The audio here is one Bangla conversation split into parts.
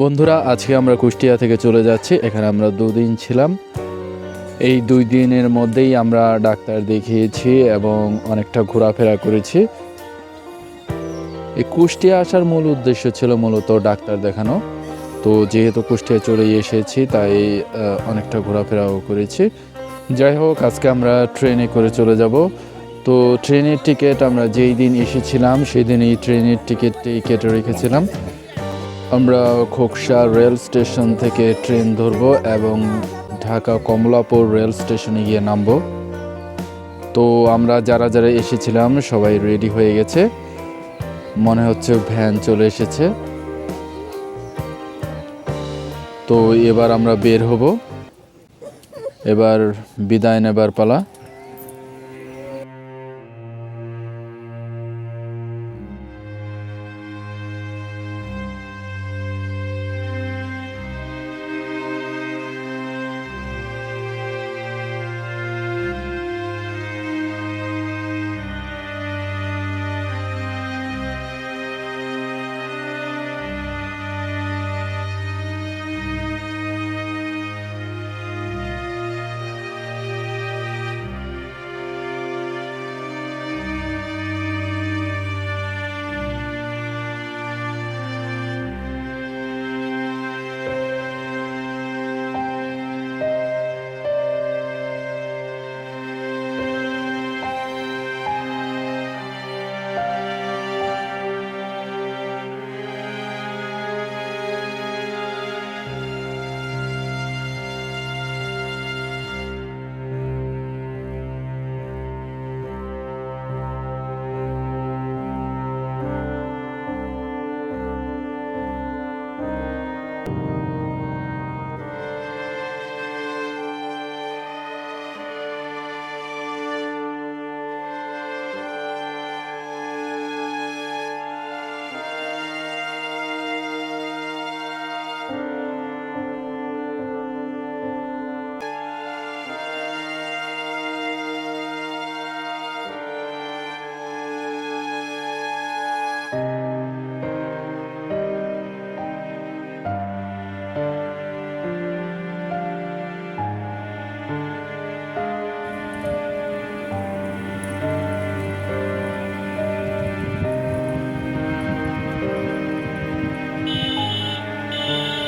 বন্ধুরা, আজকে আমরা কুষ্টিয়া থেকে চলে যাচ্ছি। এখানে আমরা দুদিন ছিলাম। এই দুই দিনের মধ্যেই আমরা ডাক্তার দেখিয়েছি এবং অনেকটা ঘোরাফেরা করেছি। এই কুষ্টিয়া আসার মূল উদ্দেশ্য ছিল মূলত ডাক্তার দেখানো। তো যেহেতু কুষ্টিয়া চলে এসেছি, তাই অনেকটা ঘোরাফেরাও করেছি। যাই হোক, আজকে আমরা ট্রেনে করে চলে যাব। তো ট্রেনের টিকিট আমরা যেই দিন এসেছিলাম সেই দিন এই ট্রেনের টিকিটটি কেটে রেখেছিলাম। আমরা খোকসা রেল স্টেশন থেকে ট্রেন ধরবো এবং ঢাকা কমলাপুর রেল স্টেশনে গিয়ে নামবো। তো আমরা যারা যারা এসেছিলাম, সবাই রেডি হয়ে গেছে। মনে হচ্ছে ভ্যান চলে এসেছে। তো এবার আমরা বের হব। এবার বিদায় নেবার পালা।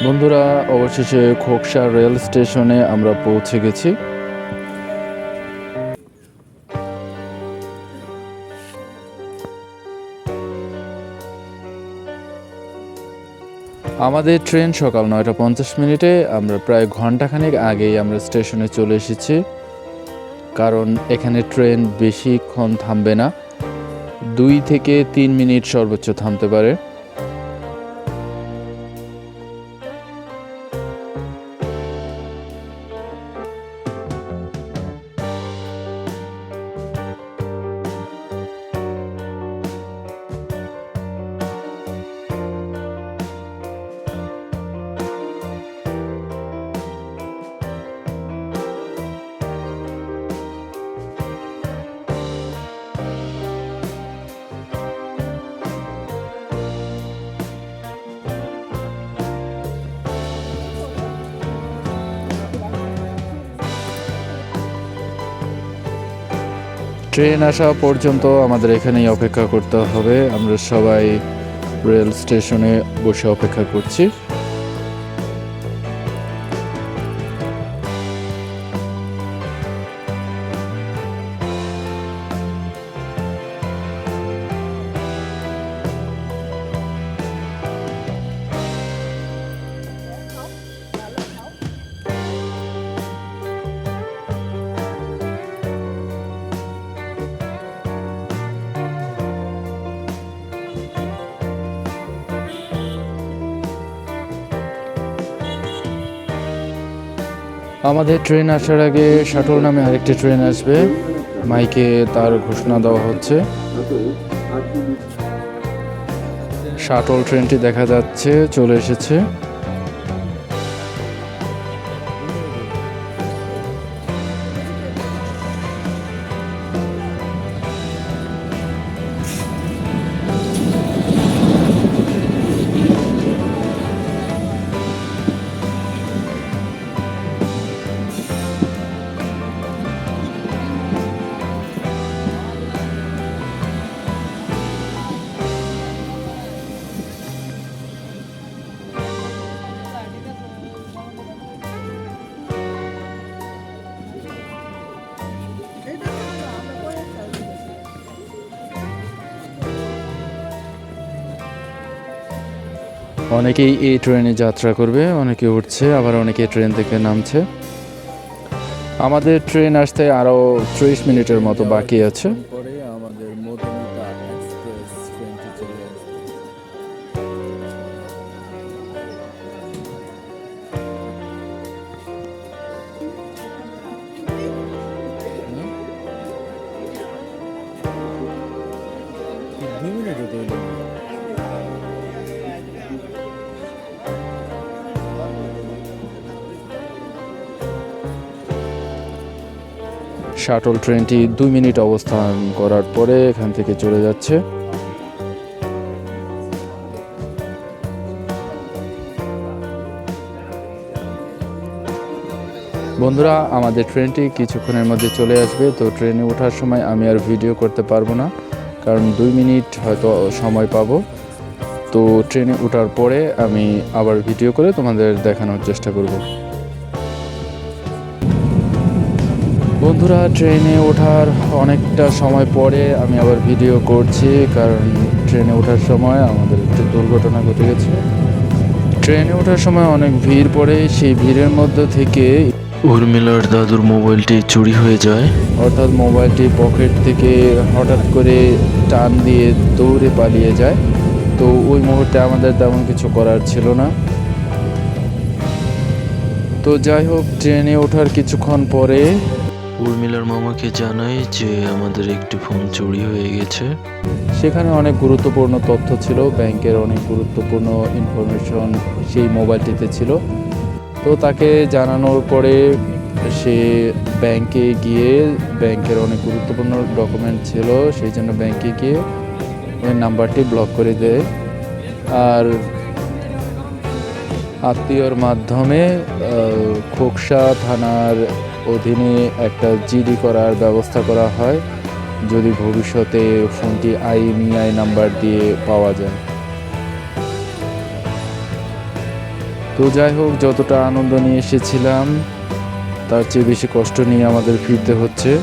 বন্ধুরা, অবশেষে খোকসা রেল স্টেশনে আমরা পৌঁছে গেছি। আমাদের ট্রেন সকাল নয়টা পঞ্চাশ মিনিটে, আমরা প্রায় ঘন্টাখানেক আগেই আমরা স্টেশনে চলে এসেছি। কারণ এখানে ট্রেন বেশিক্ষণ থামবে না, দুই থেকে তিন মিনিট সর্বোচ্চ থামতে পারে। ট্রেন আসা পর্যন্ত আমাদের এখানেই অপেক্ষা করতে হবে। আমরা সবাই রেল স্টেশনে বসে অপেক্ষা করছি। আমাদের ট্রেন আসার আগে শাটল নামে আরেকটি ট্রেন আসবে। মাইকে তার ঘোষণা দেওয়া হচ্ছে। শাটল ট্রেনটি দেখা যাচ্ছে, চলে এসেছে। অনেকেই এই ট্রেনে যাত্রা করবে, অনেকে উঠছে, আবার অনেকে ট্রেন থেকে নামছে। আমাদের ট্রেন আসতে আরও ত্রিশ মিনিটের মতো বাকি আছে। শাটল ট্রেনটি দুই মিনিট অবস্থান করার পরে এখান থেকে চলে যাচ্ছে। বন্ধুরা, আমাদের ট্রেনটি কিছুক্ষণের মধ্যে চলে আসবে। তো ট্রেনে ওঠার সময় আমি আর ভিডিও করতে পারব না, কারণ দুই মিনিট হয়তো সময় পাবো। তো ট্রেনে ওঠার পরে আমি আবার ভিডিও করে তোমাদের দেখানোর চেষ্টা করব। বন্ধুরা ট্রেনে ওঠার অনেকটা সময় পরে আমি আবার ভিডিও করছি কারণ ট্রেনে ওঠার সময় আমাদের একটু দুর্ঘটনা ঘটে গেছে। ট্রেনে ওঠার সময় অনেক ভিড় পড়ে সেই ভিড়ের মধ্যে থেকে উর্মিলার দাদুর মোবাইলটি চুরি হয়ে যায়। অর্থাৎ মোবাইলটি পকেট থেকে হঠাৎ করে টান দিয়ে দৌড়ে পালিয়ে যায়। তো ওই মুহূর্তে আমাদের তেমন কিছু করার ছিল না। তো যাই হোক ট্রেনে ওঠার কিছুক্ষণ পরে উর্মিলার মামাকে জানাই যে আমাদের একটি ফোন চুরি হয়ে গেছে। সেখানে অনেক গুরুত্বপূর্ণ তথ্য ছিল, ব্যাংকের অনেক গুরুত্বপূর্ণ ইনফরমেশন সেই মোবাইলটিতে ছিল। তো তাকে জানানোর পরে সে ব্যাংকে গিয়ে, ব্যাংকের অনেক গুরুত্বপূর্ণ ডকুমেন্ট ছিল, সেই জন্য ব্যাংকে গিয়ে ওই নাম্বারটি ব্লক করে দেয়। আর আত্মীয়র মাধ্যমে খোকসা থানার অধীনে একটা জিডি করার ব্যবস্থা করা হয় যদি ভবিষ্যতে ফোনটি আইএমইআই নাম্বার দিয়ে পাওয়া যায়। তো যাই হোক যতটা আনন্দ নিয়ে এসেছিলাম তার চেয়ে বেশি কষ্ট নিয়ে আমাদের ফিরতে হচ্ছে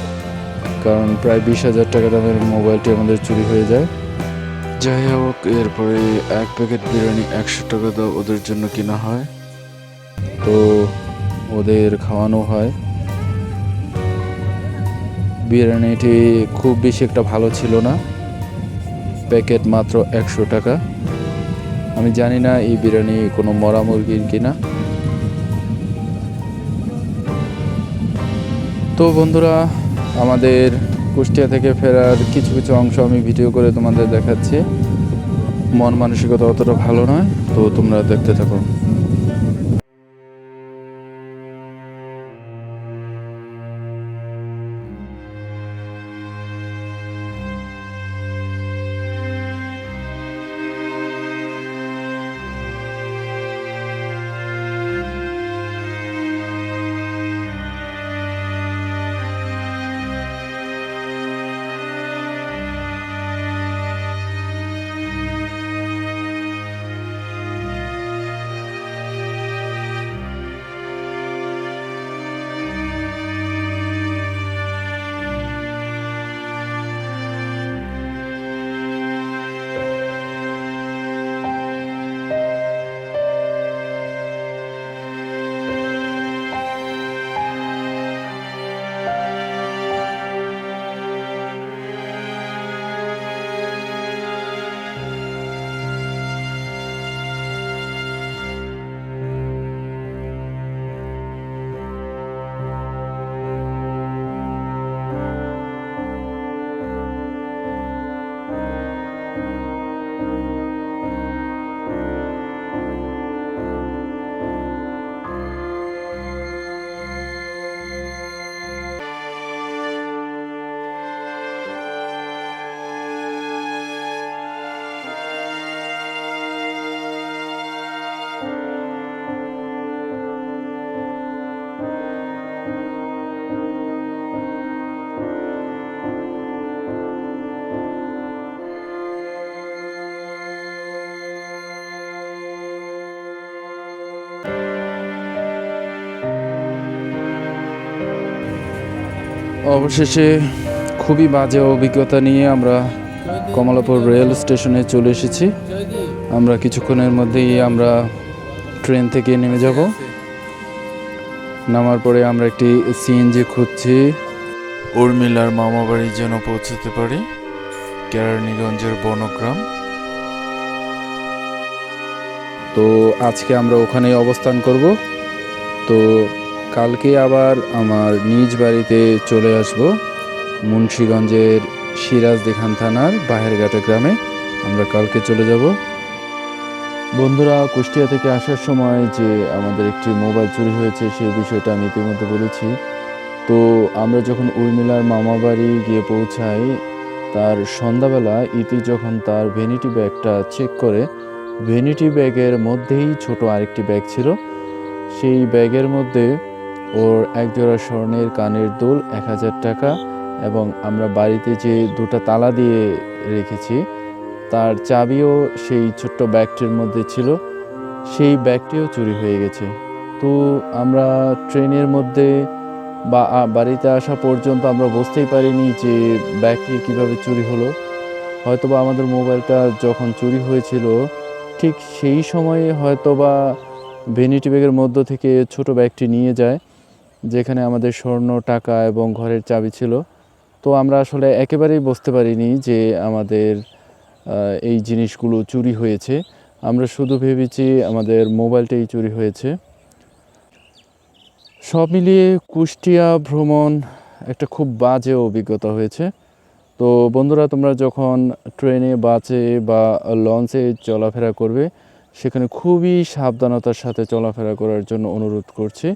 কারণ প্রায় বিশ হাজার টাকা দামের মোবাইলটি আমাদের চুরি হয়ে যায়। যাই হোক এরপরে এক প্যাকেট বিরিয়ানি একশো টাকা দাও ওদের জন্য কেনা হয়। তো ওদের খাওয়ানো হয়। বিরিয়ানিটি খুব বেশি একটা ভালো ছিল না। প্যাকেট মাত্র একশো টাকা। আমি জানি না এই বিরিয়ানি কোনো মরা মুরগির কিনা। তো বন্ধুরা, আমাদের কুষ্টিয়া থেকে ফেরার কিছু কিছু অংশ আমি ভিডিও করে তোমাদের দেখাচ্ছি। মন মানসিকতা অতটা ভালো নয়, তো তোমরা দেখতে থাকো। অবশেষে খুবই বাজে অভিজ্ঞতা নিয়ে আমরা কমলাপুর রেল স্টেশনে চলে এসেছি। আমরা কিছুক্ষণের মধ্যেই আমরা ট্রেন থেকে নেমে যাব। নামার পরে আমরা একটি সিএনজি খুঁজছি। উর্মিলার মামা বাড়ি যেন পৌঁছতে পারি। কেরানীগঞ্জের বনগ্রাম। তো আজকে আমরা ওখানেই অবস্থান করব। তো কালকে আবার আমার নিজ বাড়িতে চলে আসব মুন্সীগঞ্জের সিরাজ দেখান থানার বাহেরঘাটা গ্রামে। আমরা কালকে চলে যাব। বন্ধুরা, কুষ্টিয়া থেকে আসার সময় যে আমাদের একটি মোবাইল চুরি হয়েছে সেই বিষয়টা আমি ইতিমধ্যে বলেছি। তো আমরা যখন উর্মিলার মামা বাড়ি গিয়ে পৌঁছাই, তার সন্ধ্যাবেলা ইতি যখন তার ভ্যানিটি ব্যাগটা চেক করে ভ্যানিটি ব্যাগের মধ্যেই ছোট আরেকটি ব্যাগ ছিল। সেই ব্যাগের মধ্যে ওর এক একজোড়া স্বর্ণের কানের দুল এক হাজার টাকা এবং আমরা বাড়িতে যে দুটো তালা দিয়ে রেখেছি, তার চাবিও সেই ছোট্ট ব্যাগটির মধ্যে ছিল। সেই ব্যাগটিও চুরি হয়ে গেছে। তো আমরা ট্রেনের মধ্যে বা বাড়িতে আসা পর্যন্ত আমরা বুঝতেই পারিনি যে ব্যাগটি কীভাবে চুরি হলো। হয়তোবা আমাদের মোবাইলটা যখন চুরি হয়েছিল, ঠিক সেই সময়ে হয়তোবা ভেনিটি ব্যাগের মধ্য থেকে ছোট ব্যাগটি নিয়ে যায়। যেখানে আমাদের স্বর্ণ, টাকা এবং ঘরের চাবি ছিল। তো আমরা আসলে একেবারেই বুঝতে পারিনি যে আমাদের এই জিনিসগুলো চুরি হয়েছে। আমরা শুধু ভেবেছি আমাদের মোবাইলটাই চুরি হয়েছে। সব মিলিয়ে কুষ্টিয়া ভ্রমণ একটা খুব বাজে অভিজ্ঞতা হয়েছে। তো বন্ধুরা, তোমরা যখন ট্রেনে, বাসে বা লঞ্চে চলাফেরা করবে, সেখানে খুবই সাবধানতার সাথে চলাফেরা করার জন্য অনুরোধ করছি।